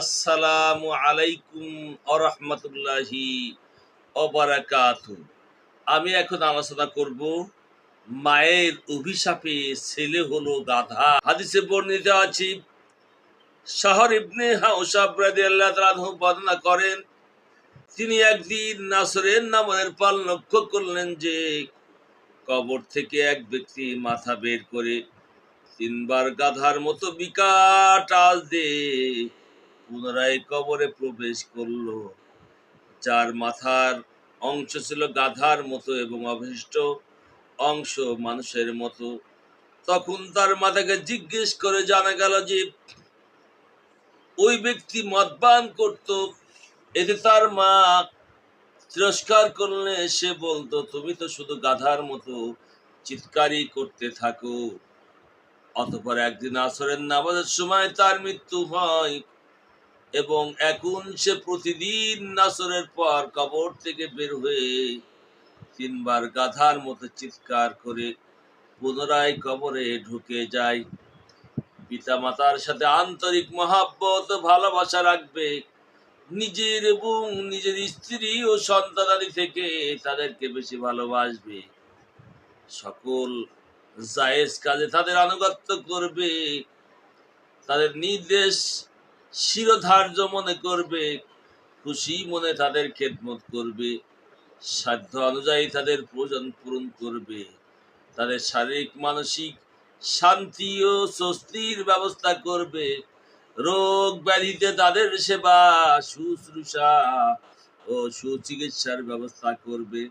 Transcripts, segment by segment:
আসসালামু আলাইকুম আরহামতুল্লাহি আমি এখন আলোচনা করব মায়ের অভিশাপে ছেলে হলো গাধা। হাদিসে বর্ণিত আছে, শহর ইবনে হাউসাব রাদিয়াল্লাহু তাআলা বর্ণনা করেন, তিনি একদিন নাসরের নামের পাল লক্ষ্য করলেন যে কবর থেকে এক ব্যক্তি মাথা বের করে তিনবার গাধার মতো বিকাট আজ দে পুনরায় কবরে প্রবেশ করল। যার মাথার অংশ ছিল গাধার মতো এবং অবশিষ্ট অংশ মানুষের মতো। তখন তার মাথাকে জিজ্ঞেস করে জানা গেল যে, ওই ব্যক্তি মদপান করত, এতে তার মা তিরস্কার করলে সে বলতো, তুমি তো শুধু গাধার মতো চিৎকারই করতে থাকো। অতপর একদিন আসরের নামাজের সময় তার মৃত্যু হয়। এবং এখন সে প্রতিদিন নাসরের পর কবর থেকে বের হয়ে তিনবার গাধার মতো চিৎকার করে পুনরায় কবরে ঢুকে যায়। পিতা মাতার সাথে আন্তরিক মহাব্বত, ভালোবাসা রাখবে। নিজের এবং নিজের স্ত্রী ও সন্তানাদি থেকে তাদেরকে বেশি ভালোবাসবে। সকল জায়েজ কাজে তাদের আনুগত্য করবে। তাদের নির্দেশ শিরোধার্য মনে করবে, খুশি মনে তাদের খেদমত করবে, সাধ্য অনুযায়ী তাদের প্রয়োজন পূরণ করবে। তাদের শারীরিক, মানসিক শান্তি ও স্বস্তির ব্যবস্থা করবে। রোগ ব্যাধিতে তাদের সেবা, শুশ্রূষা ও সুচিকিৎসার ব্যবস্থা করবে।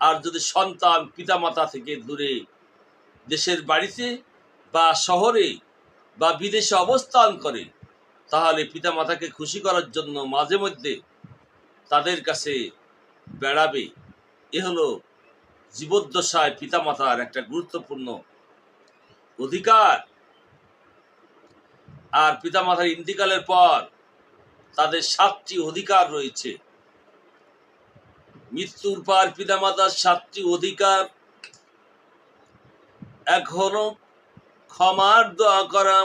আর যদি সন্তান পিতামাতা থেকে দূরে দেশের বাড়িতে বা শহরে বা বিদেশে অবস্থান করে, তাহলে পিতামাতাকে খুশি করার জন্য মাঝে মধ্যে তাদের কাছে বেড়াবে। এ হলো জীবদ্দশায় পিতামাতার একটা গুরুত্বপূর্ণ অধিকার। আর পিতামাতার ইন্তিকালের পর তাদের সাতটি অধিকার রয়েছে। মৃত্যুর পর পিতামাতার সাতটি অধিকার। হলো ক্ষমার দোয়া করা।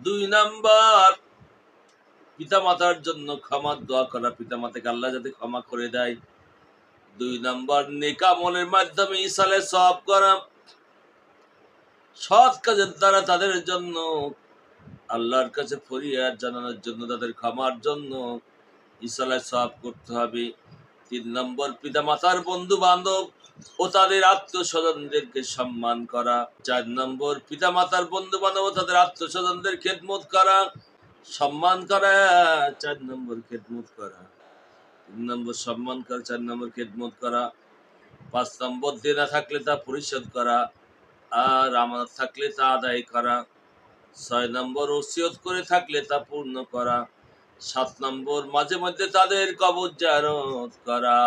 দুই নাম্বার, পিতামাতার জন্য ক্ষমার দোয়া করা। পিতামাতাকে আল্লাহ যাতে ক্ষমা করে দেয়। দুই নাম্বার নেকামলের মাধ্যমে ইসালে সব করা। সৎ কাজের দ্বারা তাদের জন্য, আল্লাহর কাছে ফরিয়াদ জানানোর জন্য তাদের ক্ষমার জন্য ইসালে সব করতে হবে। তিন নম্বর পিতা মাতার বন্ধু বান্ধব ও তাদের আত্মীয় স্বজনদেরকে সম্মান করা। চার নম্বর পিতা মাতার বন্ধু বান্ধব ও তাদের আত্মস্বজনদের খেদমত করা। সম্মান করা, চার নম্বর খেদমত করা। তিন নম্বর, সম্মান করা, চার নম্বর খেদমত করা। পাঁচ নম্বর, দেনা থাকলে তা পরিশোধ করা। আর আমানত থাকলে তা আদায় করা। ছয় নম্বর, ওসিয়ত করে থাকলে তা পূর্ণ করা। সাত নম্বর, মাঝে মধ্যে তাদের কবর জারত করা।